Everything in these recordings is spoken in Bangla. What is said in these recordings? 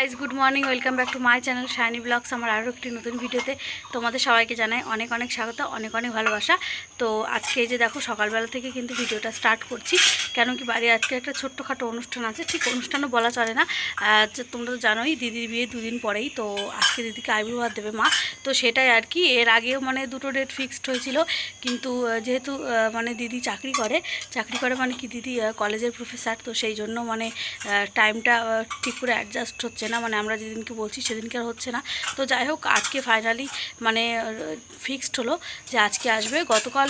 Guys good morning welcome back to my channel shiny vlogs আমার আরও একটি নতুন ভিডিওতে তোমাদের সবাইকে জানাই অনেক অনেক স্বাগত, অনেক অনেক ভালোবাসা। তো আজকে যে দেখো, সকালবেলা থেকে কিন্তু ভিডিওটা স্টার্ট করছি, কেন কি বাড়ি আজকে একটা ছোট্টখাটো অনুষ্ঠান আছে, ঠিক অনুষ্ঠানও বলা চলে না। তোমরা তো জানোই, দিদির বিয়ে দুদিন পরেই, তো আজকে দিদিকে আবির্ভাব দেবে মা। তো সেটাই আর কি, এর আগেও মানে দুটো ডেট ফিক্সড হয়েছিল, কিন্তু যেহেতু মানে দিদি চাকরি করে চাকরি করে মানে কি দিদি কলেজের প্রফেসর তো সেই জন্য মানে টাইমটা ঠিক করে অ্যাডজাস্ট হচ্ছে না মানে আমরা যেদিনকে বলছি সেদিনকে আর হচ্ছে না। তো যাই হোক, আজকে ফাইনালি মানে ফিক্সড হলো যে আজকে আসবে। গতকাল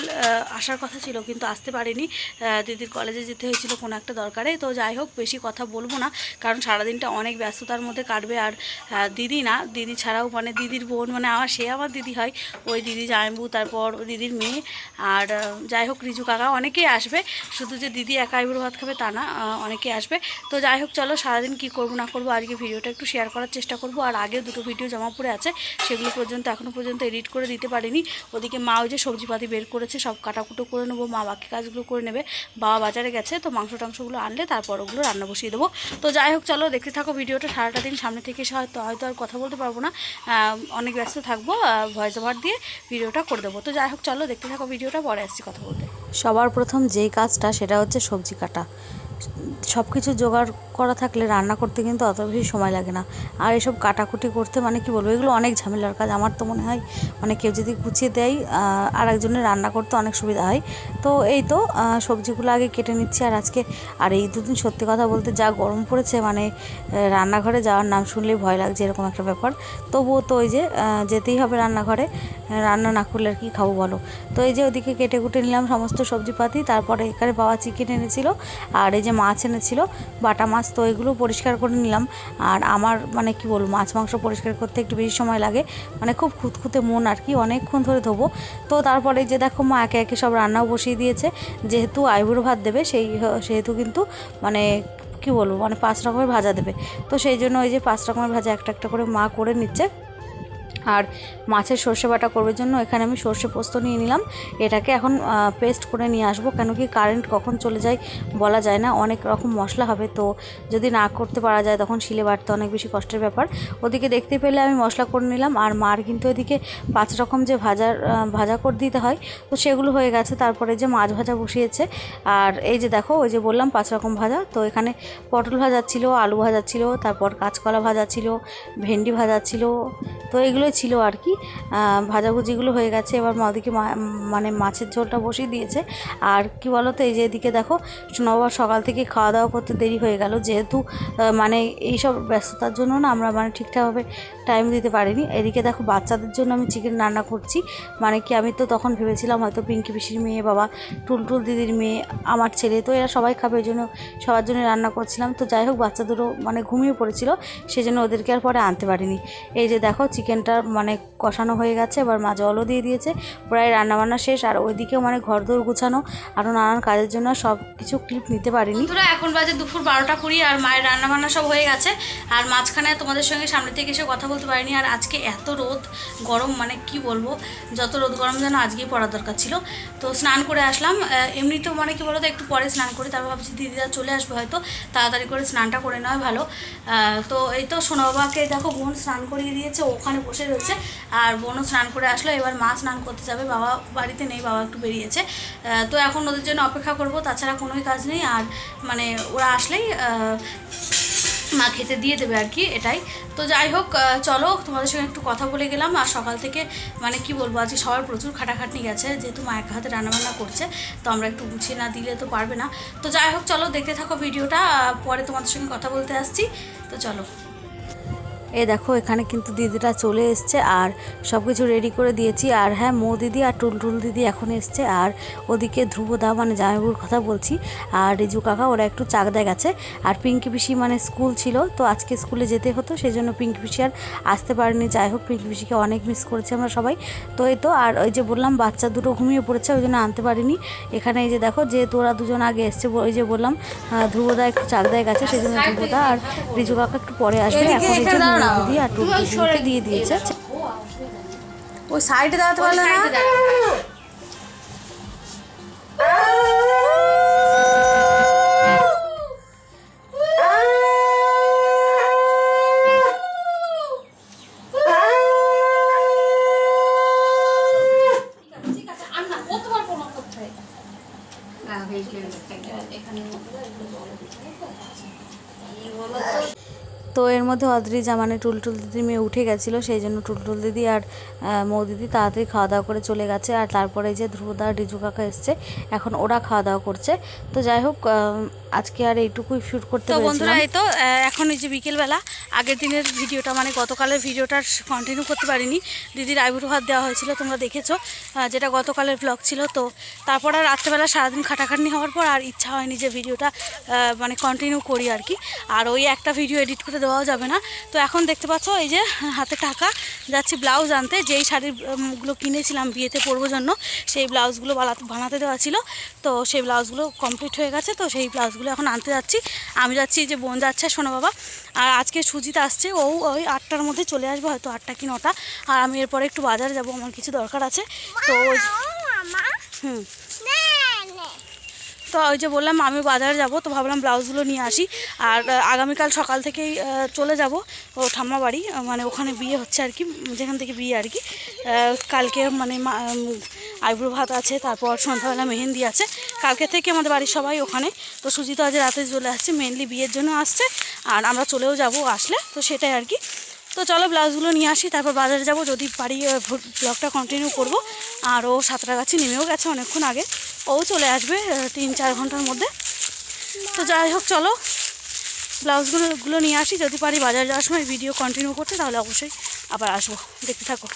আসার কথা ছিল, কিন্তু আসতে পারিনি। দিদির কলেজে যেতে হয়েছিল কোনো একটা দরকারে। তো যাই হোক, বেশি কথা বলব না, কারণ সারাদিনটা অনেক ব্যস্ততার মধ্যে কাটবে। আর দিদি না, দিদি ছাড়াও মানে দিদির বোন মানে আমার, সে আমার দিদি হয়। ওই দিদি জামাইবু, তারপর দিদির মেয়ে। আর যাই হোক, রিজু কাকা অনেকেই আসবে। শুধু যে দিদি একা আইবুড়ো ভাত খাবে তা না অনেকেই আসবে। তো যাই হোক, চলো সারাদিন কী করব না করব আজকে ভিডিওটা একটু শেয়ার করার চেষ্টা করব। আর আগেও দুটো ভিডিও জমা পড়ে আছে, সেগুলো পর্যন্ত এখনও পর্যন্ত এডিট করে দিতে পারিনি। ওদিকে মা ওই যে সবজিপাতি বের করেছে, সব কাটাকুটো করে নেব, মা বাকি কাজগুলো করে নেবে। বাবা বাজারে গেছে, তো মাংস টাংসগুলো আনলে তারপর ওগুলো রান্না বসিয়ে দেবো। তো যাই হোক, চলো দেখতে থাকো ভিডিওটা সারাটা দিন সামনে থেকে এসে হয়তো হয়তো আর কথা বলতে পারব না। অনেক ব্যস্ত থাকব ভয়েস ওভার দিয়ে ভিডিওটা করে দেবো। তো যাই হোক, চলো দেখতে থাকো ভিডিওটা পরে আসছি কথা বলতে। সবার প্রথম যেই কাজটা, সেটা হচ্ছে সবজি কাটা। সব কিছু জোগাড় করা থাকলে রান্না করতে কিন্তু অত বেশি সময় লাগে না। আর এসব কাটাকুটি করতে মানে কি বলব, এগুলো অনেক ঝামেলার কাজ। আমার তো মনে হয় মানে কেউ যদি গুছিয়ে দেয় আর একজনের রান্না করতে অনেক সুবিধা হয়। তো এই তো সবজিগুলো আগে কেটে নিচ্ছি আর আজকে, আর এই দুদিন সত্যি কথা বলতে যা গরম পড়েছে মানে রান্নাঘরে যাওয়ার নাম শুনলেই ভয় লাগছে এরকম একটা ব্যাপার। তবুও তো ওই যে যেতেই হবে রান্নাঘরে, রান্না না করলে আর কি খাব বলো। তো এই যে ওদিকে কেটে কুটে নিলাম সমস্ত সবজিপাতি, তারপরে এখানে বাবা চিকেন এনেছিল। আর এই যে মাছ এনেছিল, বাটা মাছ, তো এগুলো পরিষ্কার করে নিলাম। আর আমার মানে কি বলব, মাছ মাংস পরিষ্কার করতে একটু বেশি সময় লাগে। মানে খুব খুঁতখুঁতে মন আর কি, অনেকক্ষণ ধরে ধোবো। তো তারপরে যে দেখো মা একে একে সব রান্নাও বসিয়ে দিয়েছে। যেহেতু আইবুড়ো ভাত দেবে, সেই সেহেতু কিন্তু মানে কি বলব মানে পাঁচ রকমের ভাজা দেবে। তো সেই জন্য ওই যে পাঁচ রকমের ভাজা একটা একটা করে মা করে নিচ্ছে। আর মাছের সর্ষে বাটা করবার জন্য এখানে আমি সর্ষে পোস্ত নিয়ে নিলাম। এটাকে এখন পেস্ট করে নিয়ে আসব কেন কি কারেন্ট কখন চলে যায় বলা যায় না, অনেক রকম মশলা হবে। তো যদি না করতে পারা যায়, তখন শিলে বাটতে অনেক বেশি কষ্টের ব্যাপার। ওদিকে দেখতে পেলে আমি মশলা করে নিলাম, আর মার কিন্তু ওদিকে পাঁচ রকম যে ভাজার ভাজা করে দিতে হয়, তো সেগুলো হয়ে গেছে। তারপরে যে মাছ ভাজা বসিয়েছে, আর এই যে দেখো, ওই যে বললাম পাঁচ রকম ভাজা, তো এখানে পটল ভাজা ছিল, আলু ভাজা ছিল, তারপর কাঁচকলা ভাজা ছিল, ভেন্ডি ভাজা ছিল, তো এগুলোই ছিল আর কি। ভাজাভুজিগুলো হয়ে গেছে, এবার ওদিকে মানে মাছের ঝোলটা বসিয়ে দিয়েছে। আর কি বলো তো এই যে এদিকে দেখো সোনাবাবার সকাল থেকে খাওয়া দাওয়া করতে দেরি হয়ে গেল। যেহেতু মানে এইসব ব্যস্ততার জন্য না আমরা মানে ঠিকঠাকভাবে টাইম দিতে পারিনি। এদিকে দেখো, বাচ্চাদের জন্য আমি চিকেন রান্না করছি। মানে কি, আমি তো তখন ভেবেছিলাম হয়তো পিঙ্কি পিসির মেয়ে, বাবা টুলটুল দিদির মেয়ে, আমার ছেলে, তো এরা সবাই খাবে ওই জন্য সবার জন্য রান্না করছিলাম। তো যাই হোক, বাচ্চাদেরও মানে ঘুমিয়ে পড়েছিল সেই জন্য ওদেরকে আর পরে আনতে পারিনি। এই যে দেখো চিকেনটা মানে কষানো হয়ে গেছে এবার মা জলও দিয়ে দিয়েছে প্রায় রান্নাবান্না শেষ আর ওইদিকেও মানে ঘর দৌড় গুছানো আরও নানান কাজের জন্য সব কিছু ক্লিপ নিতে পারিনি। তোরা এখন বাজে দুপুর বারোটা কুড়ি আর মায়ের রান্নাবান্না সব হয়ে গেছে আর মাঝখানে তোমাদের সঙ্গে সামনে থেকে এসে কথা বলতে পারিনি আর আজকে এত রোদ গরম মানে কি বলব যত রোদ গরম যেন আজকেই পড়া দরকার ছিল। তো স্নান করে আসলাম আহ, এমনিতেও মানে কি বলতো একটু পরে স্নান করি তারপর ভাবছি দিদিরা চলে আসবে হয়তো তাড়াতাড়ি করে স্নানটা করে নেওয়া ভালো। তো এই তো সোনা বাবাকে দেখো বোন স্নান করিয়ে দিয়েছে ওখানে বসে রয়েছে আর বোনও স্নান করে আসলো, এবার মা স্নান করতে যাবে। বাবা বাড়িতে নেই, বাবা একটু বেরিয়েছে। তো এখন ওদের জন্য অপেক্ষা করব, তাছাড়া কোনোই কাজ নেই। আর মানে ওরা আসলেই মা খেতে দিয়ে দেবে আর কি, এটাই। তো যাই হোক চলো, তোমাদের সঙ্গে একটু কথা বলে গেলাম। আর সকাল থেকে মানে কি বলব, আজকে সবার প্রচুর খাটাখাটনি গেছে। যেহেতু মা এক হাতে রান্নাবান্না করছে, তো আমরা একটু গুছিয়ে না, দিলে তো পারবে না। তো যাই হোক, চলো, দেখতে থাকো ভিডিওটা। পরে তোমাদের সঙ্গে কথা বলতে আসছি। তো চলো। এই দেখো এখানে কিন্তু দিদিটা চলে এসছে আর সব কিছু রেডি করে দিয়েছি। আর হ্যাঁ মো দিদি আর টুলটুল দিদি এখন এসছে। আর ওদিকে ধ্রুবদা মানে জামাইবুর কথা বলছি আর রিজু কাকা ওরা একটু চাকদায় গেছে আর পিঙ্কি পিসি মানে স্কুল ছিল তো আজকে স্কুলে যেতে হতো সেই জন্য পিঙ্কি পিসি আর আসতে পারেনি। যাই হোক পিঙ্কি পিসিকে অনেক মিস করেছি আমরা সবাই। তো এই তো আর ওই যে বললাম বাচ্চা দুটো ঘুমিয়ে পড়েছে ওই জন্য আনতে পারিনি। এখানে এই যে দেখো যেহেতু ওরা দুজন আগে এসছে ওই যে বললাম ধ্রুবদা একটু চাকদায় গেছে সেই জন্য ধ্রুবদা আর রিজু কাকা একটু পরে আসবে। এখন এই যে নন্দী আর টুকটুকিকে দিয়ে দিয়েছে। ওই সাইডে দাঁড়াতে পারল না। তো এর মধ্যে অদ্রিজা মানে টুলটুল দিদি মেয়ে উঠে গেছিল সেই জন্য টুলটুল দিদি আর মৌ দিদি তাড়াতাড়ি খাওয়া দাওয়া করে চলে গেছে। আর তারপরে যে ধ্রুবদা আর রিজু কাকা এসছে এখন ওরা খাওয়া দাওয়া করছে। তো যাই হোক আজকে আর এইটুকুই শ্যুট করতে তো বন্ধুরা এই তো এখন এই যে বিকেলবেলা আগের দিনের ভিডিওটা মানে গতকালের ভিডিওটা কন্টিনিউ করতে পারিনি। দিদির আইবুড়ো ভাত দেওয়া হয়েছিল তোমরা দেখেছ যেটা গতকালের ব্লগ ছিল। তো তারপর আর রাত্রেবেলা সারাদিন খাটাখাটনি হওয়ার পর আর ইচ্ছা হয়নি যে ভিডিওটা মানে কন্টিনিউ করি আর কি। আর ওই একটা ভিডিও এডিট করে দেওয়াও যাবে না। তো এখন দেখতে পাচ্ছ এই যে হাতে টাকা যাচ্ছি ব্লাউজ আনতে। যেই শাড়িগুলো কিনেছিলাম বিয়েতে পরবো জন্য সেই ব্লাউজগুলো বানাতে বানাতে দেওয়া ছিল। তো সেই ব্লাউজগুলো কমপ্লিট হয়ে গেছে তো সেই ব্লাউজগুলো এখন আনতে যাচ্ছি। আমি যাচ্ছি এই যে বোন যাচ্ছে শোনো বাবা। আর আজকে সুজিত আসছে ও ওই আটটার মধ্যে চলে আসবে হয়তো আটটা কি নটা। আর আমি এরপরে একটু বাজারে যাব আমার কিছু দরকার আছে। তো হুম। তো ওই যে বললাম, আমি বাজারে যাব, তো ভাবলাম ব্লাউজগুলো নিয়ে আসি। আর আগামীকাল সকাল থেকেই চলে যাব, ও ঠাম্মা বাড়ি মানে ওখানে বিয়ে হচ্ছে আর কি, যেখান থেকে বিয়ে আর কি। কালকে মানে আইব্রো ভাত আছে, তারপর সন্ধ্যাবেলা মেহেন্দি আছে। কালকে থেকে আমাদের বাড়ির সবাই ওখানে। তো সুজিত আজ রাতে চলে আসছে মেনলি বিয়ের জন্য আসছে। আর আমরা চলেও যাব আসলে, তো সেটাই আর কি। তো চলো ব্লাউজগুলো নিয়ে আসি, তারপর বাজারে যাব। যদি পারি ব্লগটা কন্টিনিউ করব। আর ও সাঁতরাগাছি নেমেও গেছে অনেকক্ষণ আগে। ও চলে আসবে তিন চার ঘণ্টার মধ্যে। তো যাই হোক, চলো ব্লাউজগুলোগুলো নিয়ে আসি। যদি পারি বাজারে যাওয়ার সময় ভিডিও কন্টিনিউ করতে, তাহলে অবশ্যই আবার আসব। দেখতে থাকো।